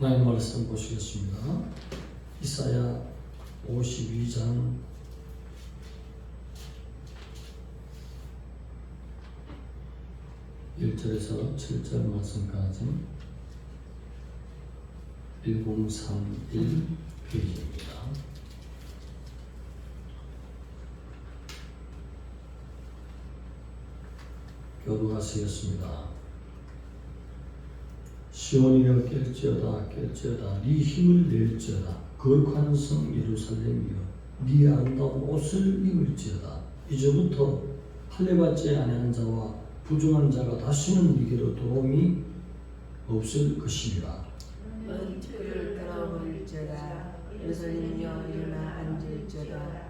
하나님 말씀 보시겠습니다. 이사야 52장 1절에서 7절 말씀까지 1031 페이지입니다. 교도하시겠습니다. 시온이여 깰지어다 깰지어다. 네 힘을 낼지어다. 거룩한 성 예루살렘이여. 네 아름다운 옷을 입을지어다. 이제부터 할례받지 아니하는 자와 부정한 자가 다시는 네게로 도움이 없을 것이니라 틀을 떨어버릴지어다 예루살렘이여 일어나 앉을지어다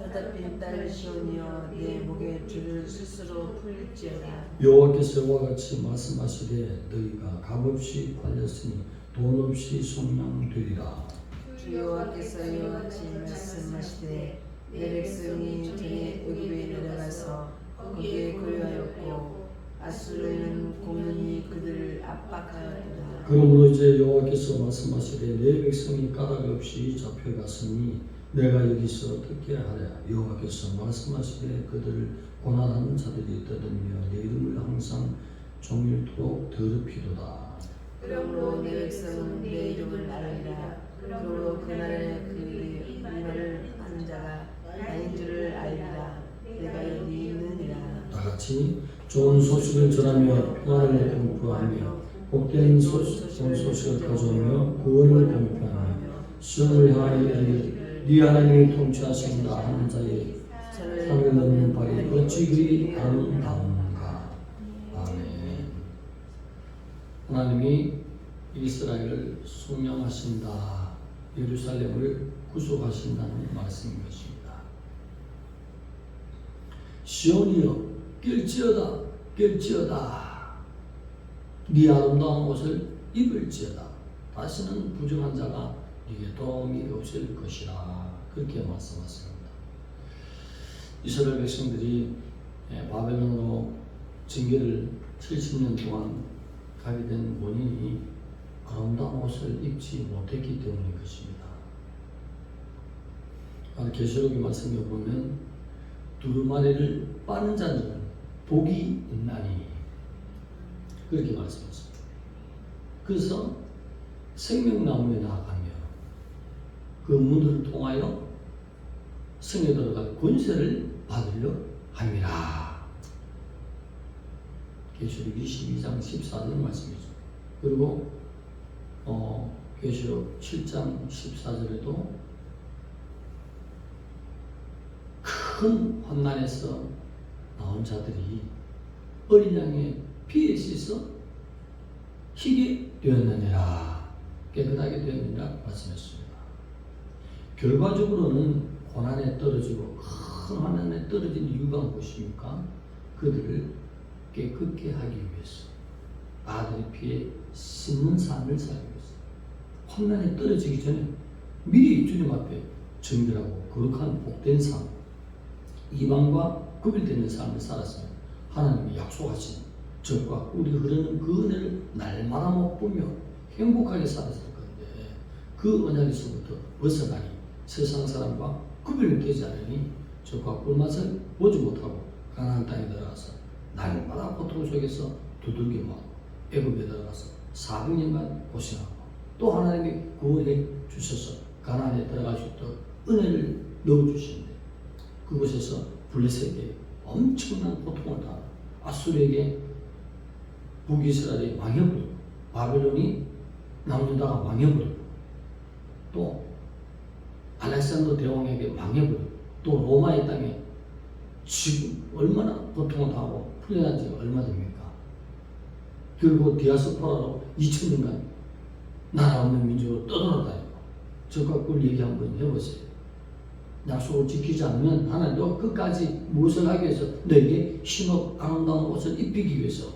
사다핀 딸 시온이여 내 목에 줄을 스스로 풀지어다. 여호와께서 이와 같이 말씀하시되 너희가 값없이 팔렸으니 돈 없이 속량되리라. 주 여호와께서 이와 같이 말씀하시되 내 백성이 전에 애굽에 내려가서 거기에 거류하였고 아수르는 공연히 그들을 압박하였도다. 그러므로 이제 여호와께서 말씀하시되 내 백성이 까닭 없이 잡혀갔으니 내가 여기서 어떻게 하랴? 여호와께서 말씀하시되 그들을 고난하는 자들이 떠들며 내 이름을 항상 종일토록 더럽히도다. 그러므로 내 백성은 내 이름을 알리라. 그러므로 그날에 그 말을 하는 자가 나인 줄을 알리라. 내가 여기 있느니라. 다같이 좋은 소식을 전하며 평화를 공포하며 복된 소식, 좋은 소식을 가져오며 구원을 공포하며 시온을 향하여 네 하나님이 통치하신다 하는 자의 상을 넘는 발이 어찌 그리 아름다운가? 아멘. 하나님이 이스라엘을 속량하신다. 예루살렘을 구속하신다는 말씀인 것입니다. 시온이여 낄지어다 낄지어다. 네 아름다운 옷을 입을지어다. 다시는 부정한 자가 도움이 없을 것이라 그렇게 말씀하십니다 이스라엘 백성들이 예, 바벨론으로 징계를 70년 동안 가게 된 원인이 아름다운 옷을 입지 못했기 때문인 것입니다. 아, 계시록의 말씀에 보면 두루마리를 빠는 자는 복이 있나니 그렇게 말씀하십니다. 그래서 생명나무에 나아가며 그 문을 통하여 성에 들어갈 권세를 받으려 함이라. 계시록 22장 14절 말씀이죠. 그리고 어, 계시록 7장 14절에도 큰 환난에서 나온 자들이 어린 양의 피에 씻어 희게 되었느니라 깨끗하게 되었느니라 말씀했습니다. 결과적으로는 고난에 떨어지고 큰 환난에 떨어진 이유가 무엇입니까? 그들을 깨끗게 하기 위해서 아들의 피에 씻는 삶을 살기 위해서 환난에 떨어지기 전에 미리 주님 앞에 정결하고 거룩한 복된 삶 이방과 구별되는 삶을 살았으면 하나님이 약속하신 적과 꿀이 흐르는 그 은혜를 날마다 맛보며 행복하게 살았을 건데 그 언약에서부터 벗어나니 세상 사람과 구별이 되지 않으니 적과 꿀맛을 보지 못하고 가나안 땅에 들어가서 날마다 고통 속에서 두들겨 애굽에 들어가서 400년간 고생하고 또 하나님이 구원해 주셔서 가나안에 들어갈 수 있도록 은혜를 넣어주시는데 그곳에서 블레셋에게 엄청난 고통을 당하고 아수르에게 북이스라엘이 망해버리고 바벨론이 남유다가 망해버리고 또 알렉산더 대왕에게 망해버리고 또 로마의 땅에 지금 얼마나 고통을 당하고 풀려난 지가 얼마 됩니까? 그리고 디아스포라로 2000년간 나라 없는 민족으로 떠돌아다니고 적과 꿀 얘기 한번 해보세요. 약속을 지키지 않으면 하나님 너 끝까지 무엇을 하기 위해서 너에게 신업 아름다운 옷을 입히기 위해서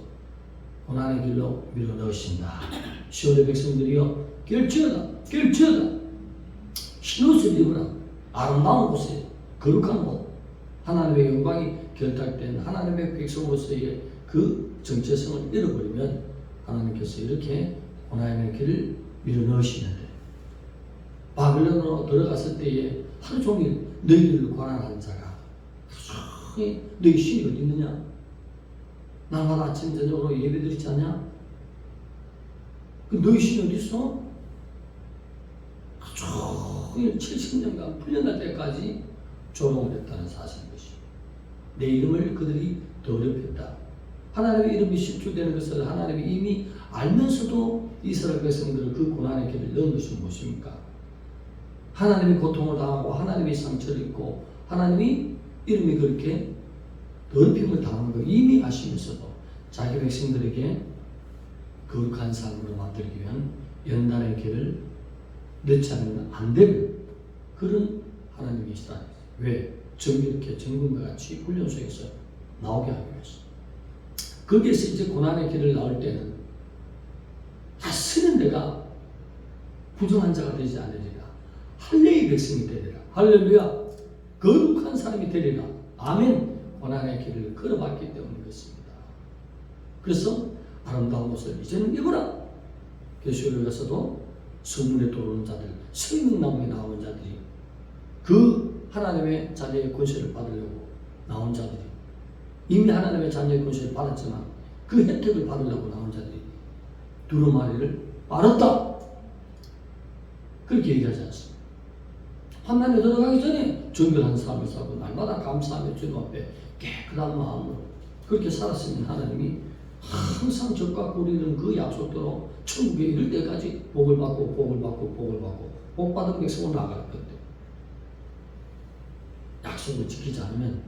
고난의 길로 밀어 넣으신다. 시온의 백성들이여 결지어다 결지어다 입으라 아름다운 옷에 거룩한 옷 하나님의 영광이 결탁된 하나님의 백성으로서의 그 정체성을 잃어버리면 하나님께서 이렇게 고난의 길을 밀어넣으시는데 바빌론으로 들어갔을 때에 하루 종일 너희들을 관할하는 자가 종일 너희 신이 어디 있느냐? 날마다 아침 저녁으로 예배 드리지 않냐? 그 너희 신이 어디 있어? 종일 70년간 풀려날 때까지 조롱을 했다는 사실인 것이. 내 이름을 그들이 더럽혔다. 하나님의 이름이 실추되는 것을 하나님이 이미 알면서도 이스라엘 백성들을 그 고난의 길을 넣은 것이 무엇입니까? 하나님이 고통을 당하고 하나님이 상처를 입고 하나님이 이름이 그렇게 더럽힘을 당한 걸 이미 아시면서도 자기 백성들에게 거룩한 삶으로 만들기 위한 연단의 길을 넣지 않으면 안 되는 그런 하나님이시다. 왜? 정밀하게 정금과 같이 훈련 속에서 나오게 하기 위해서. 거기에서 이제 고난의 길을 나올 때는 다시는 내가 부정한 자가 되지 않으리라. 할례의 백성이 되리라. 할렐루야. 거룩한 사람이 되리라. 아멘. 고난의 길을 걸어봤기 때문인 것입니다. 그래서 아름다운 옷을 이제는 입어라. 교시를 가서도 성문에 들어오는 자들, 생명나무에 나오는 자들이 그 하나님의 자녀의 권세를 받으려고 나온 자들이 이미 하나님의 자녀의 권세를 받았지만 그 혜택을 받으려고 나온 자들이 두루마리를 빨았다. 그렇게 얘기하지 않습니다. 환난에 들어가기 전에 정결한 삶을 살고 날마다 감사하며 주님 앞에 깨끗한 마음으로 그렇게 살았으면 하나님이 항상 적과 꾸리는 그 약속대로 천국에 이를 때까지 복을 받고 복을 받고 복을 받고 복 받은 백성으로 나갈 건데 약속을 지키지 않으면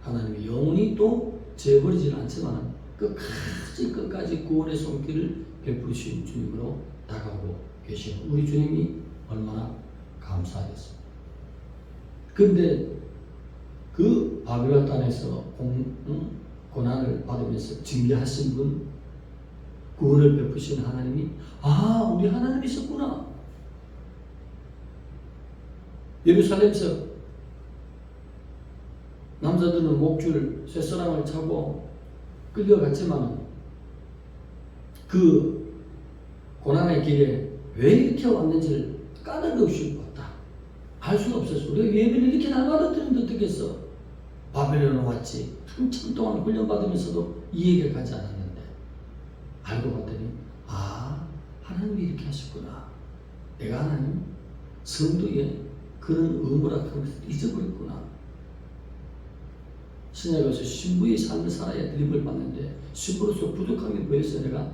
하나님이 영원히 또 재버리지는 않지만 끝까지 끝까지 구원의 손길을 베푸시는 주님으로 다가오고 계시는 우리 주님이 얼마나 감사하겠습니까? 근데 그 바벨론 땅에서 공, 응? 고난을 받으면서 징계하신 분, 구원을 베푸신 하나님이 아 우리 하나님이 있었구나. 예루살렘에서 남자들은 목줄 쇠사랑을 차고 끌려갔지만 그 고난의 길에 왜 이렇게 왔는지를 까닭 없이 봤다. 알 수가 없었어. 우리가 예배를 이렇게 날마다 드리는데 어떻겠어? 바벨론에 왔지. 한참 동안 훈련받으면서도 이해가 가지 않았는데 알고 봤더니 아 하나님이 이렇게 하셨구나. 내가 하나님 성도의 그런 의무락한 것을 잊어버렸구나. 신약에서 신부의 삶을 살아야 드림을 받는데 신부로서 부족함이 보여서 내가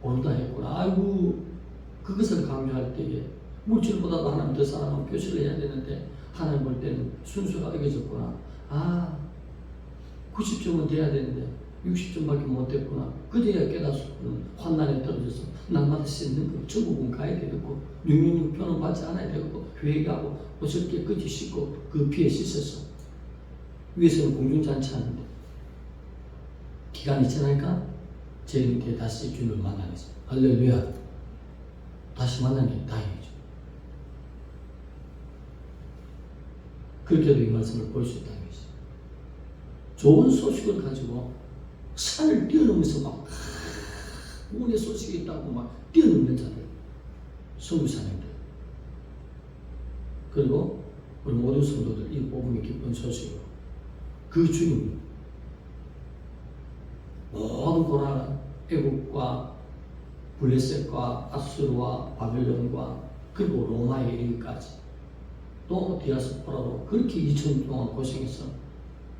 옳다 했구나. 아이고 그것을 강조할 때에 물질보다도 하나님 더 사랑하는 표시를 해야 되는데 하나님 볼 때는 순수가 여겨졌구나. 아 90점은 돼야 되는데 60점밖에 못했구나. 그제야 깨닫고는 환난에 떨어져서 날마다 씻는 거 천국은 가야 되겠고 육육육표는 받지 않아야 되겠고 회개하고 옷을 깨끗이 씻고 그 피에 씻어서 위에서는 공중잔치 하는데 기간이 지나니까 제일 밑에 다시 주님을 만나겠어. 할렐루야. 다시 만나니 다행이죠. 그렇게도 이 말씀을 볼 수 있다는 것이. 좋은 소식을 가지고 산을 뛰어넘으면서 막 운의 소식이 있다고 막 뛰어넘는 자들, 성부사님들. 그리고 우리 모든 성도들 이 복음이 기쁜 소식으로 그 주님이 모든 고난은 애국과 블레셋과 아수르와 바벨론과 그리고 로마에 이르기까지 또 디아스포라로 그렇게 2천 동안 고생해서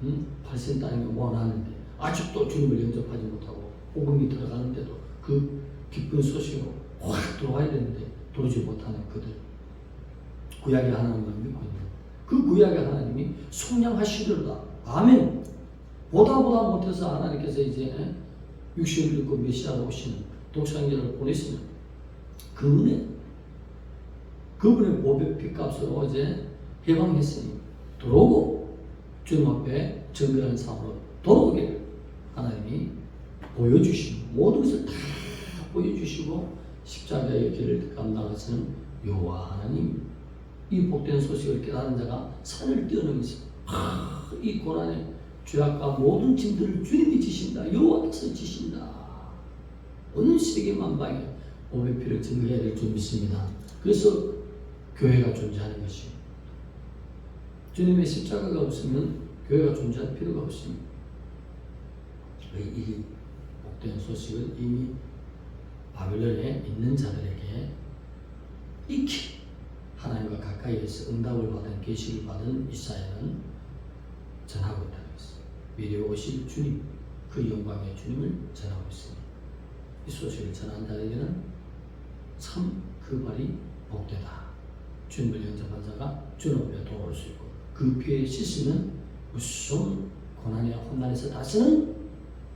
음? 팔신 땅에 원하는데 아직도 주님을 영접하지 못하고 복음이 들어가는데도 그 기쁜 소식으로 확 들어가야 되는데 들어오지 못하는 그들. 구약의 하나님을 믿고 있는 그 구약의 하나님이 속량하시리로다. 아멘. 보다 보다 못해서 하나님께서 이제 육신을 입고 메시아로 오시는 독생자를 보내시는 그 은혜 그분의 보배 핏값으로 이제 해방했으니 들어오고 주님 앞에 정결한 삶으로 돌아오기를 하나님이 보여주시고 모든 것을 다 보여주시고 십자가의 길을 감당하시는 여호와 하나님. 이 복된 소식을 깨달은 자가 산을 뛰어넘으면서 아, 이 고난의 죄악과 모든 짐들을 주님이 지신다. 여호와께서 지신다. 온 세계 만방에 몸의 피를 증거해야 될 줄 믿습니다. 그래서 교회가 존재하는 것이요. 주님의 십자가가 없으면 교회가 존재할 필요가 없습니다. 이 복된 소식은 이미 바벨론에 있는 자들에게 익히 하나님과 가까이에서 응답을 받은 계시를 받은 이사야는 전하고 있다는 것입니다. 미리 오실 주님, 그 영광의 주님을 전하고 있습니다. 이 소식을 전한 자에게는 참그 발이 복되다. 주님을 영접한 자가 주 앞에 돌아올 수 있고 그 피에 씻으면 무슨 고난이나 혼난에서 다시는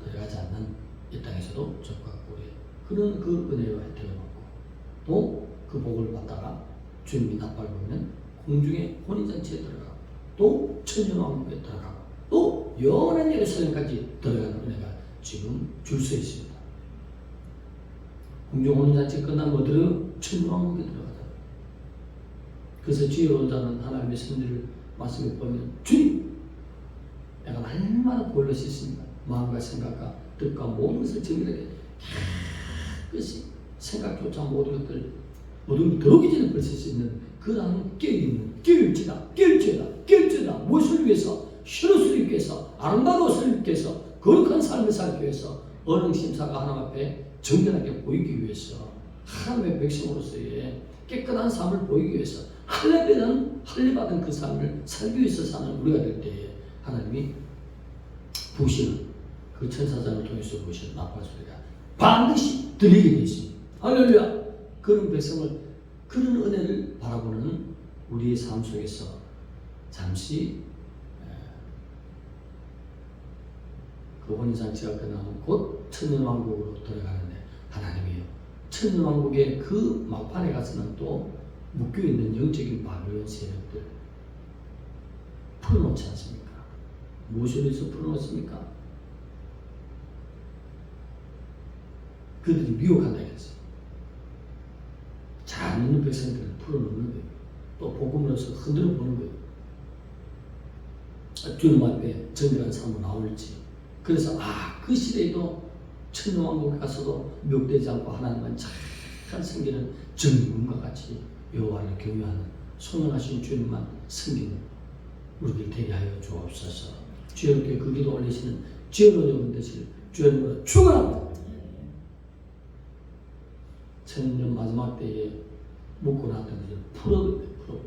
들어가지 않는 이 땅에서도 적과 꿀에 그런 그 은혜와 혜택을 받고 또 그 복을 받다가 주님이 나팔 불면 공중의 혼인잔치에 들어가고 또 천년왕국에 들어가고 또 영원한 예루살렘까지 들어가는 은혜가 지금 줄 수 있습니다. 공중 혼인잔치 끝나면 어디로? 천년왕국에 들어가다. 그래서 지혜로운 자는 하나님의 선지를 말씀을 보면 주님! 내가 날마다 보일러 씻습니다. 마음과 생각과 뜻과 모든 것을 정밀하게 깨끗이 생각조차 모든 것들 모든 들어오기 전에 벌써 수 있는 그 다음 깨어있는 깨울지다 깨울지다 깨울지다. 무엇을 위해서? 신옷을 입기 위해서 아름다운 옷을 입기 위해서 거룩한 삶을 살기 위해서 어능심사가 하나님 앞에 정결하게 보이기 위해서 하나님의 백성으로서의 깨끗한 삶을 보이기 위해서 할례받은 할례받은 그 삶을 살기 위해서 사는 우리가 될 때에 하나님이 부시는 그 천사장을 통해서 부시는 나팔 소리가 반드시 들리게 되어 있습니다. 할렐루야! 그런 백성을 그런 은혜를 바라보는 우리의 삶 속에서 잠시 에, 그 혼인잔치가 끝나면 곧 천년왕국으로 들어가는데 하나님이요 천년왕국의 그 막판에 가서는 또 묶여 있는 영적인 바벨론 세력들 풀어놓지 않습니까? 무엇을 위해서 풀어놓습니까? 그들이 미혹한다 했어요. 잘 믿는 백성들을 풀어놓는 거예요. 또 복음으로서 흔들어 보는 거예요. 아, 주님 앞에 정결한 삶으로 나올지. 그래서 아, 그 시대에도 천년왕국에 가서도 묘되지 않고 하나님만 잘 섬기는 정금과 같이 여호와를 경외하는 소명하신 주님만 섬기는 우리들 되게 하여 주옵소서. 주여께 그 기도 올리시는 주여로 적은 되실 주여로 축원합니다. 천년 마지막 때에 묵고 나왔던 것을 풀어 풀어.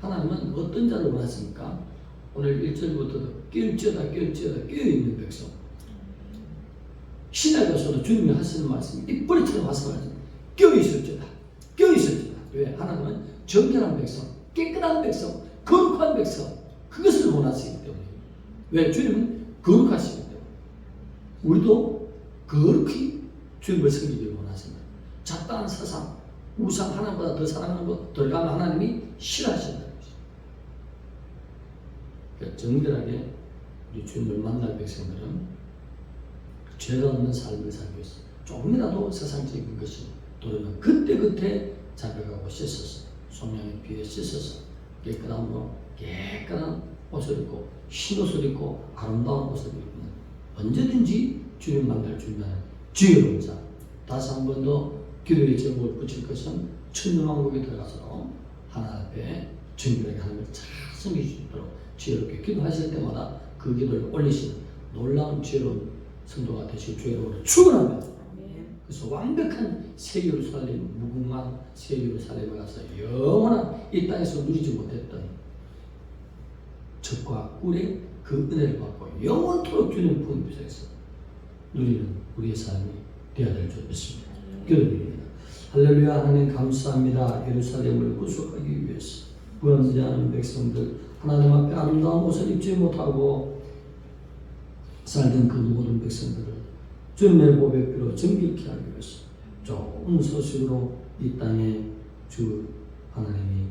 하나님은 어떤 자를 원하십니까? 오늘 1절부터도 낄지어다 낄지어다 깨어있는 백성. 신학에서도 주님이 하시는 말씀이 이뿌리처럼 껴있을지다 왜? 하나님은 정결한 백성 깨끗한 백성 거룩한 백성 그것을 원하시기 때문에. 왜? 주님은 거룩하시기 때문에. 우리도 거룩히 주님을 섬기기를 원하십니다. 잡다한 세상 우상 하나님보다 더 사랑하는 것 들어가면 하나님이 싫어하신다는 것이죠 그러니까 정결하게 우리 주님을 만날 백성들은 죄가 없는 삶을 살기 위해서 조금이라도 세상적인 것이 도르면 그때그때 자백하고 씻어서 성령의 피에 씻어서 뭐 깨끗한 옷을 입고 흰 옷을 입고 아름다운 옷을 입으면 언제든지 주님 만날 준비하는 지혜로운 자 다시 한 번 더 기도의 제목을 붙일 것은 천년왕국에 들어가서 하나 앞에 정결하게 하나님을 수 있도록 지혜롭게 기도하실 때마다 그 기도를 올리시는 놀라운 지혜로운 성도가 되실 주의 이름으로 축원합니다. 그래서 완벽한 새 예루살렘 무궁한 새 예루살렘에 가서 영원한 이 땅에서 누리지 못했던 적과 꿀의 그 은혜를 받고 영원토록 품에 비서서 누리는 우리의 삶이 되어야 될 줄 믿습니다. 기도드립니다. 할렐루야 하나님 감사합니다. 예루살렘을 구속하기 위해서 구원되지 않은 백성들 하나님 앞에 아름다운 옷을 입지 못하고 살던 그 모든 백성들을 주님의 보배 피로 정결케 하기 위해서 좋은 소식으로 이 땅에 주 하나님이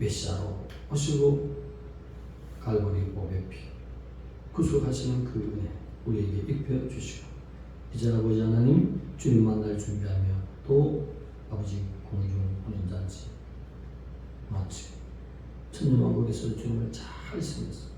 메시아로 오시고 갈보리 보배 피 구속하시는 그 은혜 우리에게 입혀 주시고 이제 아버지 하나님 주님 만날 준비하며 또 아버지 공중 혼인잔치 마치 천년왕국에서 주님을 잘 섬겼습니다.